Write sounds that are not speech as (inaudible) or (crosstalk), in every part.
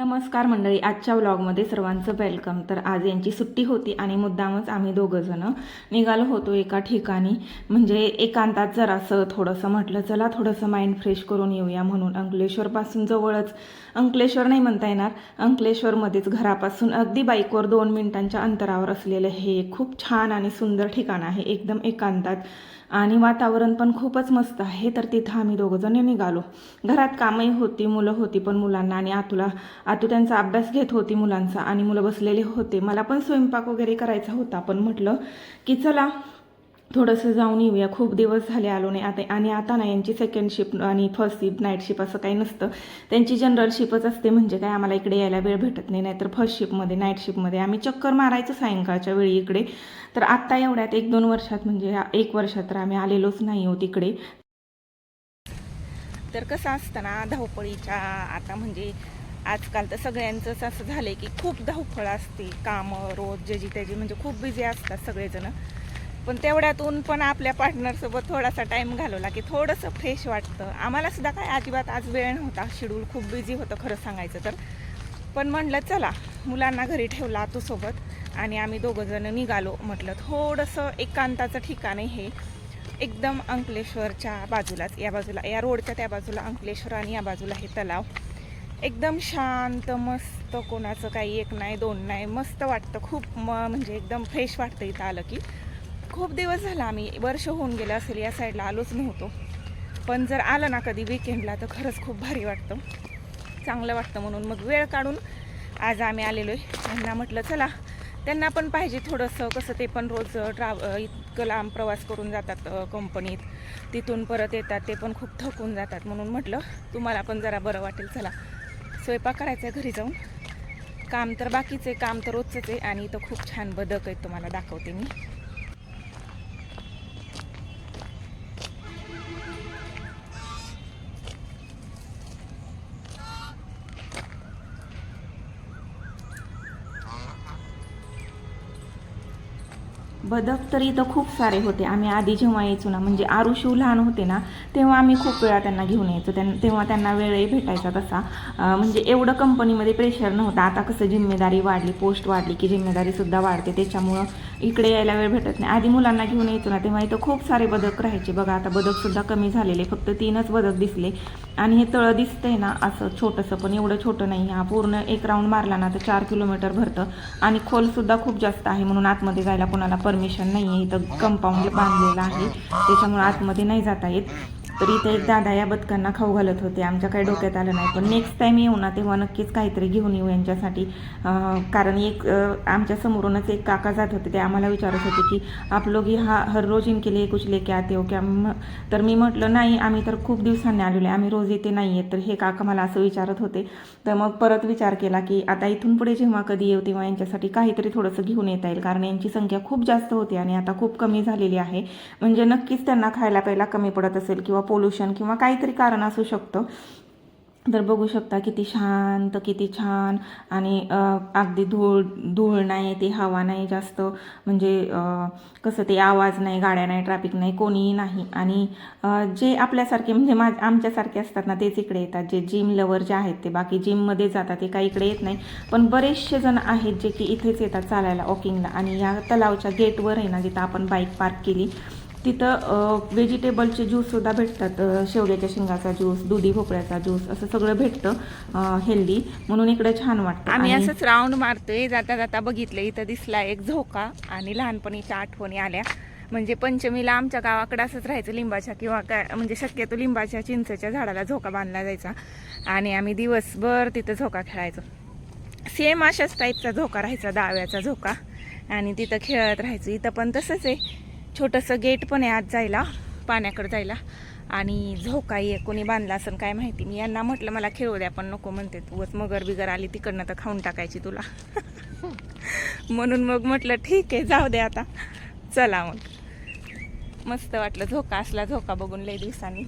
नमस्कार मंडळी आजच्या व्लॉगमध्ये सर्वांचं वेलकम तर आज यांची सुट्टी होती आणि मुद्दामच आम्ही दोघंजणं निघालो होतो एका ठिकाणी. म्हणजे एकांतात जरासं थोडंसं म्हटलं चला थोडंसं माइंड फ्रेश करून येऊया म्हणून. अंकलेश्वरपासून जवळच. अंकलेश्वर नाही म्हणता येणार. अंकलेश्वरमध्येच घरापासून अगदी बाईकवर दोन मिनिटांच्या अंतरावर असलेलं हे खूप छान आणि सुंदर ठिकाण आहे. एकदम एकांतात. आणि वातावरण पण खूपच मस्त आहे. तर तिथं आम्ही दोघंजण निघालो. घरात कामही होती मुलं होती पण मुलांना आणि आतुला आतू त्यांचा अभ्यास घेत होती मुलांचा आणि मुलं बसलेले होते. मला पण स्वयंपाक वगैरे करायचा होता पण म्हटलं की चला थोडंसं जाऊन येऊया. खूप दिवस झाले आलो नाही. आता आणि आता ना यांची सेकंड शिफ्ट आणि फर्स्ट शिफ्ट नाईट शिफ्ट असं काही नसतं. त्यांची जनरल शिफ्टच असते म्हणजे काय? आम्हाला इकडे यायला वेळ भेटत नाही. नाहीतर फर्स्ट शिफ्टमध्ये नाईट शिफ्टमध्ये आम्ही चक्कर मारायचं सायंकाळच्या वेळी इकडे. तर आत्ता एवढ्यात एक दोन वर्षात म्हणजे एक वर्षात तर आम्ही आलेलोच नाही आहोत इकडे. तर कसं असतं ना धावपळीच्या आता म्हणजे आजकाल तर सगळ्यांचंच असं झालंय की खूप धावपळ असते. कामं रोज ज्याची त्याची म्हणजे खूप बिझी असतात सगळेजणं. पण तेवढ्यातून पण आपल्या पार्टनरसोबत थोडासा टाईम घालवला की थोडंसं फ्रेश वाटतं. आम्हाला सुद्धा काय अजिबात आज वेळ नव्हता. शेड्यूल खूप बिझी होतं खरं सांगायचं तर. पण म्हणलं चला मुलांना घरी ठेवला तू सोबत. आणि आम्ही दोघंजणं निघालो. म्हटलं थोडंसं एकांताचं ठिकाण आहे हे. एकदम अंकलेश्वरच्या बाजूलाच. या बाजूला या रोडच्या त्या बाजूला अंकलेश्वर आणि या बाजूला हे तलाव. एकदम शांत मस्त कोणाचं काही एक नाही दोन नाही मस्त वाटतं. खूप म म्हणजे एकदम फ्रेश वाटतं इथं आलं की. खूप दिवस झाला आम्ही वर्ष होऊन गेलं असेल या साईडला आलोच नव्हतो. पण जर आलं ना कधी विकेंडला तर खरंच खूप भारी वाटतं. चांगलं वाटतं म्हणून. मग वेळ काढून आज आम्ही आलेलो आहे त्यांना म्हटलं चला त्यांना पण पाहिजे थोडंसं कसं ते पण रोज ट्राव इतकं लांब प्रवास करून जातात कंपनीत तिथून परत येतात ते पण खूप थकून जातात. म्हणून म्हटलं तुम्हाला पण जरा बरं वाटेल चला. स्वयंपाक करायचा आहे घरी जाऊन. काम तर बाकीचं आहे काम तर रोजचंच आहे आणि इथं खूप छान बदक आहेत तुम्हाला दाखवते मी. बदक तर इथं खूप सारे होते. आम्ही आधी जेव्हा यायचो ना म्हणजे आरुशिव लहान होते ना तेव्हा आम्ही खूप वेळा त्यांना घेऊन यायचो. त्यां तेव्हा त्यांना वेळही भेटायचा तसा. म्हणजे एवढं कंपनीमध्ये प्रेशर नव्हतं. आता कसं जिम्मेदारी वाढली पोस्ट वाढली की जिम्मेदारीसुद्धा वाढते. त्याच्यामुळं इकडे यायला वेळ भेटत नाही. आधी मुलांना घेऊन यायचो ना तेव्हा इथं खूप सारे बदक राहायचे. बघा आता बदकसुद्धा कमी झालेले. फक्त तीनच बदक दिसले. आणि हे तळं दिसतंय ना असं छोटंसं पण एवढं छोटं नाही. हा पूर्ण एक राऊंड मारला ना तर चार किलोमीटर भरतं. आणि खोलसुद्धा खूप जास्त आहे म्हणून आतमध्ये जायला कोणाला परमिशन नाही आहे इथं कंपाऊंड बांधलेलं आहे त्याच्यामुळे आतमध्ये नाही जाता येत. तर इथे एक दादा या बदकांना खाऊ घालत होते. आमच्या काही डोक्यात आलं नाही. पण नेक्स्ट टाईम येऊ ना तेव्हा नक्कीच काहीतरी घेऊन येऊ यांच्यासाठी. कारण एक आमच्या समोरूनच एक काका जात होते. ते आम्हाला विचारत होते की आप लोग हा हर रोज इनके लिए कुछ लेके आते हो क्या? म- तर मी म्हटलं नाही आम्ही तर खूप दिवसांनी आलेलो आहे. आम्ही रोज येते नाही येत तर हे काका मला असं विचारत होते. तर मग परत विचार केला की आता इथून पुढे जेव्हा कधी येऊ तेव्हा यांच्यासाठी काहीतरी थोडंसं घेऊन येता येईल. कारण यांची संख्या खूप जास्त होती आणि आता खूप कमी झालेली आहे. म्हणजे नक्कीच त्यांना खायला प्यायला कमी पडत असेल किंवा पोल्युशन किंवा काहीतरी कारण असू शकतं. तर बघू शकता किती शांत किती छान आणि अगदी धूळ धूळ नाही ते हवा नाही जास्त. म्हणजे कसं ते आवाज नाही गाड्या नाही ट्रॅफिक नाही कोणीही नाही. आणि जे आपल्यासारखे म्हणजे मा आमच्यासारखे असतात ना तेच इकडे येतात. जे जिम लवर जे आहेत ते बाकी जिममध्ये जातात ते काही इकडे येत नाही. पण बरेचसे जण आहेत जे की इथेच येतात चालायला वॉकिंगला आणि या तलावच्या गेटवर आहे ना जिथं आपण बाईक पार्क केली तिथं व्हेजिटेबलचे ज्यूससुद्धा भेटतात शेवग्याच्या शेंगाचा ज्यूस दुधी भोपळ्याचा ज्यूस असं सगळं भेटतं हेल्दी म्हणून इकडे छान वाटतं. आम्ही असंच राऊंड मारतोय जाता जाता बघितलं इथं दिसला एक झोका आणि लहानपणीच्या आठवणी आल्या. म्हणजे पंचमीला आमच्या गावाकडे असंच राहायचं लिंबाच्या किंवा काय म्हणजे शक्यतो लिंबाच्या चिंचेच्या झाडाला झोका बांधला जायचा. आणि आम्ही दिवसभर तिथं झोका खेळायचो. सेम अशाच टाईपचा झोका राहायचा डाव्याचा झोका. आणि तिथं खेळत राहायचं. इथं पण तसंच आहे. छोटंसं गेट पण आहे आत जायला पाण्याकडे जायला. आणि झोकाही आहे कोणी बांधला असं काय माहिती. मी यांना म्हटलं मला खेळू द्या पण नको म्हणते. तूच मगर बिगर आली तिकडनं तर खाऊन टाकायची तुला. (laughs) म्हणून मग म्हटलं ठीक आहे जाऊ दे आता. चला मग. मस्त वाटलं झोका असला झोका बघून लई दिवसांनी.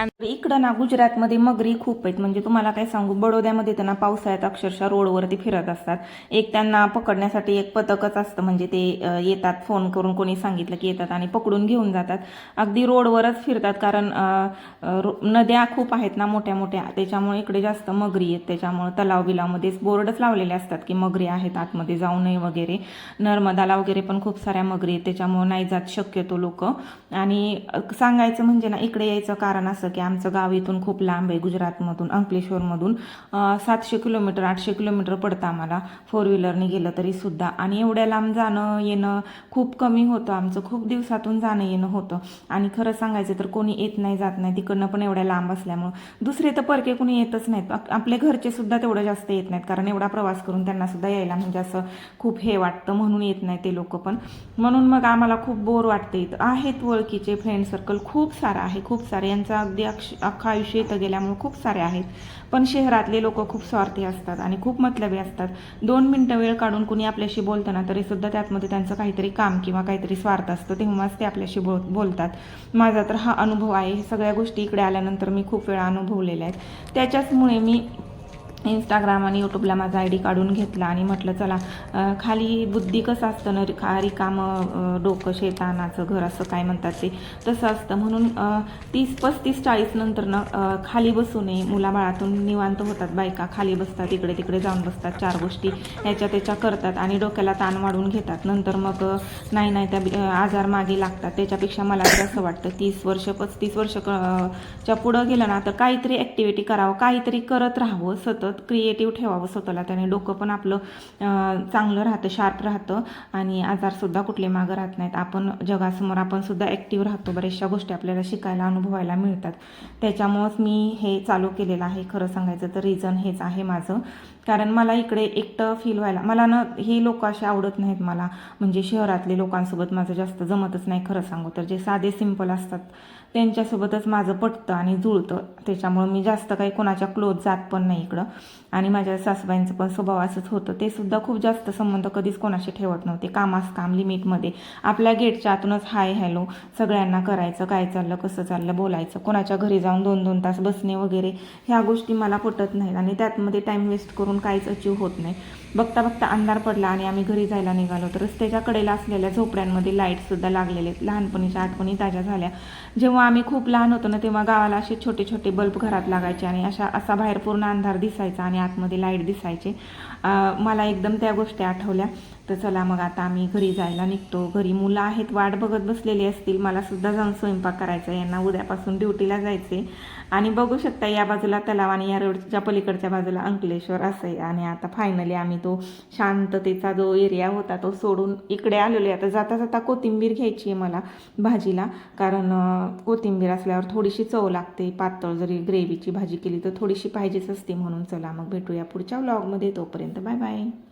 आणि इकडं ना गुजरातमध्ये मगरी खूप आहेत. म्हणजे तुम्हाला काय सांगू बडोद्यामध्ये त्यांना पावसाळ्यात अक्षरशः रोडवरती फिरत असतात. एक त्यांना पकडण्यासाठी एक पथकच असतं. म्हणजे ते येतात फोन करून कोणी सांगितलं की येतात आणि पकडून घेऊन जातात. अगदी रोडवरच फिरतात कारण रो- नद्या खूप आहेत ना मोठ्या मोठ्या त्याच्यामुळे इकडे जास्त मगरी आहेत. त्याच्यामुळे तलाव बिलावमध्येच बोर्डच लावलेले असतात की मगरी आहेत आतमध्ये जाऊ नये वगैरे. नर्मदाला वगैरे पण खूप साऱ्या मगरी आहेत. त्याच्यामुळे नाही जात शक्यतो लोक. आणि सांगायचं म्हणजे ना इकडे यायचं कारण असं की आमचं गाव इथून खूप लांब आहे गुजरातमधून अंकलेश्वरमधून. सातशे किलोमीटर आठशे किलोमीटर पडतं आम्हाला. फोर व्हीलरने गेलं तरीसुद्धा आणि एवढ्या लांब जाणं येणं खूप कमी होतं. आमचं खूप दिवसातून जाणं येणं होतं. आणि खरं सांगायचं तर कोणी येत नाही जात नाही. तिकडनं पण एवढ्या लांब असल्यामुळं. दुसरे तर परके कोणी येतच नाहीत. आपले घरचे सुद्धा तेवढं जास्त येत नाहीत. कारण एवढा प्रवास करून त्यांना सुद्धा यायला म्हणजे असं खूप हे वाटतं. म्हणून येत नाही ते लोक पण. म्हणून मग आम्हाला खूप बोर वाटते इथं. आहेत ओळखीचे फ्रेंड सर्कल खूप सारं आहे. खूप सारे. यांचा अगदी अक्ष अख्खं आयुष्य इथं गेल्यामुळे खूप सारे आहेत. पण शहरातले लोक खूप स्वार्थी असतात आणि खूप मतलबी असतात. दोन मिनटं वेळ काढून कुणी आपल्याशी बोलताना तरीसुद्धा तरी सुद्धा त्यातमध्ये त्यांचं काहीतरी काम किंवा काहीतरी स्वार्थ असतं तेव्हाच ते आपल्याशी बोल बोलतात. माझा तर हा अनुभव आहे हे सगळ्या गोष्टी इकडे आल्यानंतर मी खूप वेळा अनुभवलेल्या आहेत. त्याच्याचमुळे मी इंस्टाग्राम आणि यूट्यूबला माझा आय डी काढून घेतला आणि म्हटलं चला खाली बुद्धी कसं असतं ना खा रिकामं डोकं शेतानाचं घर असं काय म्हणतात ते तसं असतं. म्हणून तीस पस्तीस चाळीस नंतर ना खाली बसू नये मुलाबाळातून निवांत होतात बायका खाली बसतात इकडे तिकडे जाऊन बसतात चार गोष्टी याच्या त्याच्या करतात आणि डोक्याला ताण वाढून घेतात. नंतर मग नाही नाही त्या आजार मागे लागतात. त्याच्यापेक्षा मला तर असं वाटतं तीस वर्ष पस्तीस वर्ष क- च्या पुढं गेलं ना तर काहीतरी ॲक्टिव्हिटी करावं काहीतरी करत राहावं सतत क्रिएटिव्ह ठेवावं स्वतःला. त्याने डोकं पण आपलं चांगलं राहतं शार्प राहतं आणि आजारसुद्धा कुठले मागं राहत नाहीत. आपण जगासमोर आपण सुद्धा ॲक्टिव्ह राहतो. बऱ्याचशा गोष्टी आपल्याला शिकायला अनुभवायला मिळतात. त्याच्यामुळंच मी हे चालू केलेलं आहे. खरं सांगायचं तर रिझन हेच आहे माझं. कारण मला इकडे एकटं फील व्हायला मला ना हे लोक असे आवडत नाहीत मला. म्हणजे शहरातले लोकांसोबत माझं जास्त जमतच नाही खरं सांगू तर. जे साधे सिंपल असतात त्यांच्यासोबतच माझं पटतं आणि जुळतं. त्याच्यामुळं मी जास्त काही कोणाच्या क्लोज जात पण नाही इकडं. आणि माझ्या सासूबाईंचं पण स्वभाव असंच होतं. ते सुद्धा खूप जास्त संबंध कधीच कोणाशी ठेवत नव्हते. कामास काम लिमिटमध्ये. आपल्या गेटच्या आतूनच हाय हॅलो सगळ्यांना करायचं काय चाललं कसं चाललं बोलायचं. कोणाच्या घरी जाऊन दोन दोन तास बसणे वगैरे ह्या गोष्टी मला पटत नाहीत. आणि त्यातमध्ये टाईम वेस्ट करून काहीच अचीव होत नाही. बघता बघता अंधार पडला आणि आम्ही घरी जायला निघालो. तर रस्त्याच्या कडेला असलेल्या झोपड्यांमध्ये लाईटसुद्धा लागलेले. आहेत लहानपणीच्या आठवणी ताज्या झाल्या. जेव्हा आम्ही खूप लहान होतो ना तेव्हा गावाला असे छोटे छोटे बल्ब घरात लागायचे आणि अशा असा बाहेर पूर्ण अंधार दिसायचा आणि आतमध्ये लाइट दिसायचे. मला एकदम त्या गोष्टी आठवल्या. तर चला मग आता आम्ही घरी जायला निघतो. घरी मुलं आहेत वाट बघत बसलेली असतील. मला सुद्धा जाऊन स्वयंपाक करायचा आहे. यांना उद्यापासून ड्युटीला जायचे आणि बघू शकता या बाजूला तलाव आणि या रोडच्या पलीकडच्या बाजूला अंकलेश्वर असं आहे आणि आता फायनली आम्ही तो शांततेचा जो एरिया होता तो सोडून इकडे आलेलो आहे. आता जाता जाता कोथिंबीर घ्यायची आहे मला भाजीला. कारण कोथिंबीर असल्यावर थोडीशी चव लागते. पातळ जरी ग्रेव्हीची भाजी केली तर थोडीशी पाहिजेच असते म्हणून चला मग भेटूया पुढच्या व्लॉगमध्ये तोपर्यंत बाय बाय